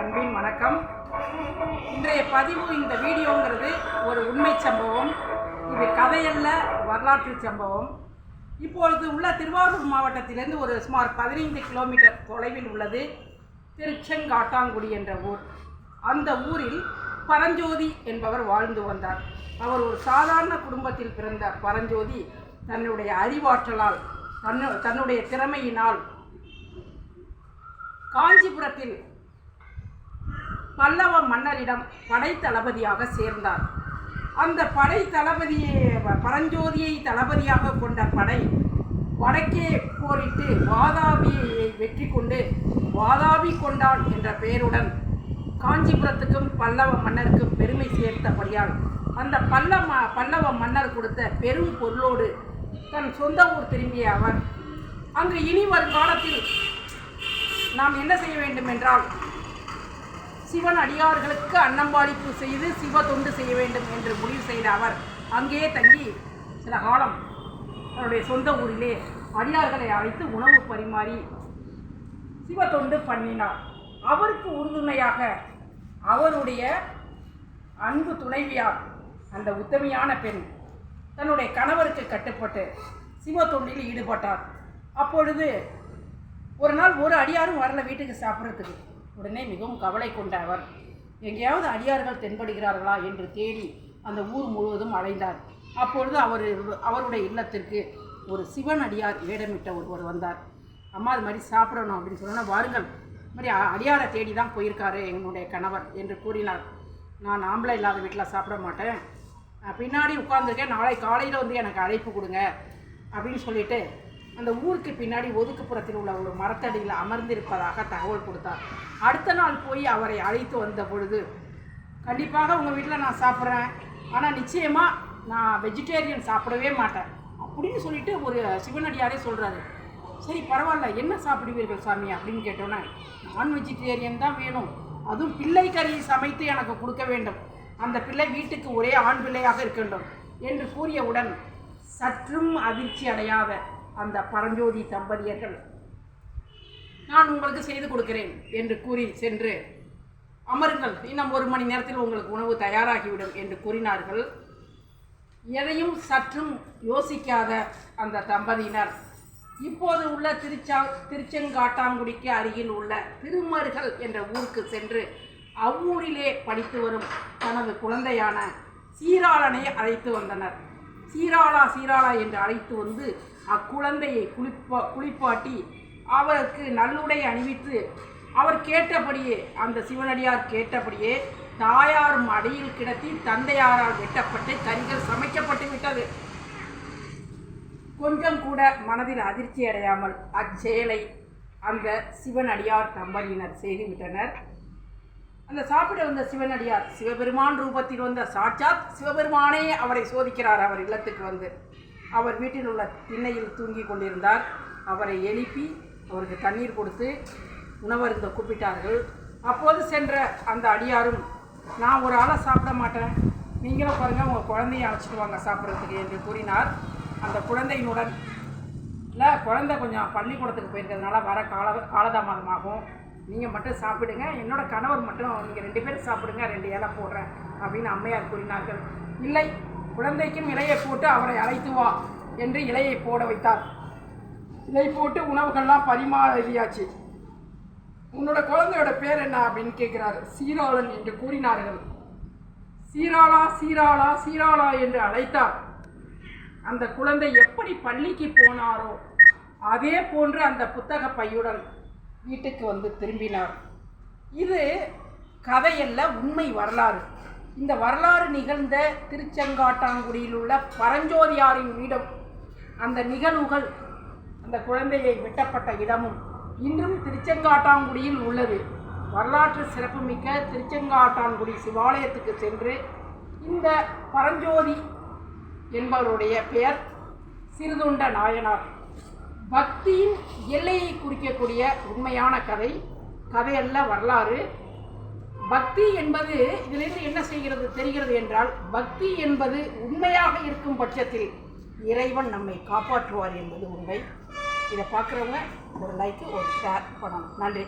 அன்பின் வணக்கம். இன்றைய பதிவு இந்த வீடியோங்கிறது ஒரு உண்மை சம்பவம். இது கதையல்ல வரலாற்று சம்பவம். இப்பொழுது உள்ள திருவாரூர் மாவட்டத்திலிருந்து ஒரு சுமார் பதினைந்து கிலோமீட்டர் தொலைவில் உள்ளது திருச்செங்காட்டாங்குடி என்ற ஊர். அந்த ஊரில் பரஞ்சோதி என்பவர் வாழ்ந்து வந்தார். அவர் ஒரு சாதாரண குடும்பத்தில் பிறந்த பரஞ்சோதி தன்னுடைய அறிவாற்றலால் தன்னு தன்னுடைய திறமையினால் காஞ்சிபுரத்தில் பல்லவ மன்னரிடம் படைத்தளபதியாக சேர்ந்தார். அந்த படை தளபதியை பரஞ்சோதியை தளபதியாக கொண்ட படை வடக்கே போரிட்டு வாதாபியை வெற்றி கொண்டு வாதாபி கொண்டான் என்ற பெயருடன் காஞ்சிபுரத்துக்கும் பல்லவ மன்னருக்கும் பெருமை சேர்த்தபடியால் அந்த பல்ல பல்லவ மன்னர் கொடுத்த பெரும் பொருளோடு தன் சொந்த ஊர் திரும்பிய அவர் அங்கு இனி வரும் காலத்தில் நாம் என்ன செய்ய வேண்டும் என்றால் சிவன் அடியார்களுக்கு அன்னம்பாளிப்பு செய்து சிவ தொண்டு செய்ய வேண்டும் என்று முடிவு செய்த அவர் அங்கேயே தங்கி சில காலம் தன்னுடைய சொந்த ஊரிலே அடியார்களை அழைத்து உணவு பரிமாறி சிவ தொண்டு பண்ணினார். அவருக்கு உறுதுணையாக அவருடைய அன்பு துணைவியார் அந்த உத்தமையான பெண் தன்னுடைய கணவருக்கு கட்டுப்பட்டு சிவ தொண்டில் ஈடுபட்டார். அப்பொழுது ஒரு நாள் ஒரு அடியாரும் வரல வீட்டுக்கு சாப்பிட்றதுக்கு. உடனே மிகவும் கவலை கொண்ட அவர் எங்கேயாவது அடியார்கள் தென்படுகிறார்களா? என்று தேடி அந்த ஊர் முழுவதும் அலைந்தார். அப்பொழுது அவர் அவருடைய இல்லத்திற்கு ஒரு சிவன் அடியார் வேடமிட்ட ஒருவர் வந்தார். அம்மா அது மாதிரி சாப்பிடணும் அப்படின்னு சொன்னோன்னா வாருங்கள். இது மாதிரி அடியாரை தேடி தான் போயிருக்காரு என்னுடைய கணவர் என்று கூறினார். நான் ஆம்பளை இல்லாத வீட்டில் சாப்பிட மாட்டேன். பின்னாடி உட்காந்துருக்கேன் நாளை காலையில் வந்து எனக்கு அழைப்பு கொடுங்க அப்படின்னு சொல்லிட்டு அந்த ஊருக்கு பின்னாடி ஒதுக்குப்புறத்தில் உள்ள ஒரு மரத்தடியில் அமர்ந்திருப்பதாக தகவல் கொடுத்தார். அடுத்த நாள் போய் அவரை அழைத்து வந்த பொழுது கண்டிப்பாக உங்கள் வீட்டில் நான் சாப்பிட்றேன். ஆனால் நிச்சயமாக நான் வெஜிடேரியன் சாப்பிடவே மாட்டேன். அப்படின்னு சொல்லிட்டு ஒரு சிவனடியாரே சொல்கிறாரு சரி பரவாயில்ல. என்ன சாப்பிடுவீர்கள் சாமி? அப்படின்னு கேட்டோன்னே நான் வெஜிடேரியன் தான் வேணும். அதுவும் பிள்ளை கறி சமைத்து எனக்கு கொடுக்க வேண்டும். அந்த பிள்ளை வீட்டுக்கு ஒரே ஆண் பிள்ளையாக இருக்கின்றோம் என்று கூறியவுடன் சற்றும் அதிர்ச்சி அடையாத அந்த பரஞ்சோதி தம்பதியர்கள் நான் உங்களுக்கு செய்து கொடுக்கிறேன் என்று கூறி சென்று அமருங்கள் இன்னும் ஒரு மணி நேரத்தில் உங்களுக்கு உணவு தயாராகிவிடும் என்று கூறினார்கள். எதையும் சற்றும் யோசிக்காத அந்த தம்பதியினர் இப்போது உள்ள திருச்சா திருச்செங்காட்டாங்குடிக்கு அருகில் உள்ள திருமருகல் என்ற ஊருக்கு சென்று அவ்வூரிலே படித்து வரும் தனது குழந்தையான சீராளனை அழைத்து வந்தனர். சீராளா சீராளா என்று அழைத்து வந்து அக்குழந்தையை குளிப்பா குளிப்பாட்டி அவருக்கு நல்லுடை அணிவித்து அவர் கேட்டபடியே அந்த சிவனடியார் கேட்டபடியே தாயார் மடியில் கிடத்தி தந்தையாரால் வெட்டப்பட்டு கறிகள் சமைக்கப்பட்டு விட்டது. கொஞ்சம் கூட மனதில் அதிர்ச்சி அடையாமல் அச்செயலை அந்த சிவனடியார் தம்பதியினர் செய்துவிட்டனர் அந்த சாப்பிட வந்த சிவனடியார் சிவபெருமான் ரூபத்தில் வந்த சாட்சாத் சிவபெருமானே அவரை சோதிக்கிறார் அவர் இல்லத்துக்கு வந்து. அவர் வீட்டில் உள்ள திண்ணையில் தூங்கி கொண்டிருந்தார். அவரை எழுப்பி அவருக்கு தண்ணீர் கொடுத்து உணவருந்த கூப்பிட்டார்கள். அப்போது சென்ற அந்த அடியாரும் நான் ஒரு ஆளை சாப்பிட மாட்டேன். நீங்களும் பாருங்கள் உங்கள் குழந்தைய அழைச்சிட்டு வாங்க சாப்பிட்றதுக்கு என்று கூறினார். அந்த குழந்தையினுடன் இல்லை குழந்தை கொஞ்சம் பள்ளிக்கூடத்துக்கு போயிருக்கிறதுனால வர கால காலதாமதமாகும். நீங்கள் மட்டும் சாப்பிடுங்க. என்னோட கணவர் மட்டும் நீங்கள் ரெண்டு பேரும் சாப்பிடுங்க ரெண்டு இலை போடுறேன் அப்படின்னு அம்மையார் கூறினார்கள். இல்லை குழந்தைக்கும் இலையை போட்டு அவரை அழைத்து வா என்று இலையை போட வைத்தார். இலை போட்டு உணவுகள்லாம் பரிமாறியாச்சு. உன்னோட குழந்தையோட பேர் என்ன அப்படின்னு கேட்கிறார். சீராளன் என்று கூறினார்கள் சீராளா சீராளா சீராளா என்று அழைத்தார். அந்த குழந்தை எப்படி பள்ளிக்கு போனாரோ அதே போன்று அந்த புத்தக பையுடன் வீட்டுக்கு வந்து திரும்பினார். இது கதையல்ல உண்மை வரலாறு. இந்த வரலாறு நிகழ்ந்த திருச்செங்காட்டாங்குடியில் உள்ள பரஞ்சோதியாரின் வீடும் அந்த நிகழ்வுகள் அந்த குழந்தையை வெட்டப்பட்ட இடமும் இன்றும் திருச்செங்காட்டாங்குடியில் உள்ளது. வரலாற்று சிறப்புமிக்க திருச்செங்காட்டான்குடி சிவாலயத்துக்கு சென்று இந்த பரஞ்சோதி என்பவருடைய பெயர் சிறுதுண்ட நாயனார். பக்தியின் எல்லையை குறிக்கக்கூடிய உண்மையான கதை கதையல்ல வரலாறு. பக்தி என்பது இதிலிருந்து என்ன செய்கிறது தெரிகிறது என்றால் பக்தி என்பது உண்மையாக இருக்கும் பட்சத்தில் இறைவன் நம்மை காப்பாற்றுவார் என்பது உண்மை. இதை பார்க்குறவங்க ஒரு லைக்கு ஒரு ஷேர் பண்ணணும். நன்றி.